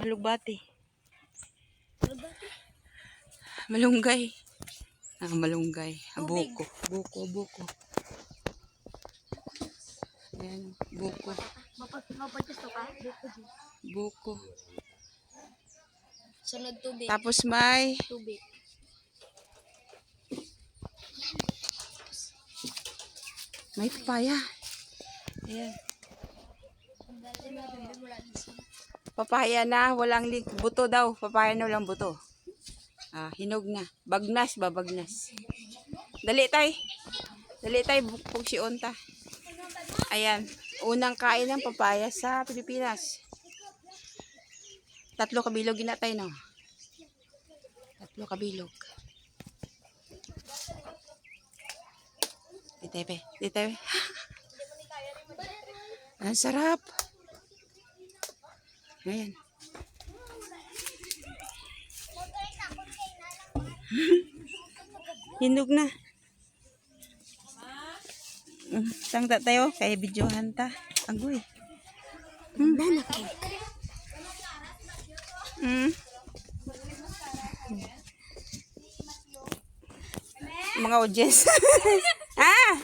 Malugbati. Malunggay. Ah, malunggay. Ah, buko. Buko, buko. Ayan, buko. Buko. Sunod tubig. Tapos may Tubig. May papaya. Ayan. Papaya na, walang lig. Buto daw. Papaya na walang buto. Ah, hinog na. Bagnas ba? Bagnas. Dali tay. Dali tay. Bukpog si Onta. Ayan. Unang kain ng papaya sa Pilipinas. Tatlo kabilog ginatay, no? Tatlo kabilog. Ditepe. Ditepe. Ang sarap. Ayan. Hinog na. Mm, Tangta tayo kay videohan ta. Agoy. Hmm. Hmm. Mga audience. ah!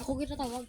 Ako kita tawag.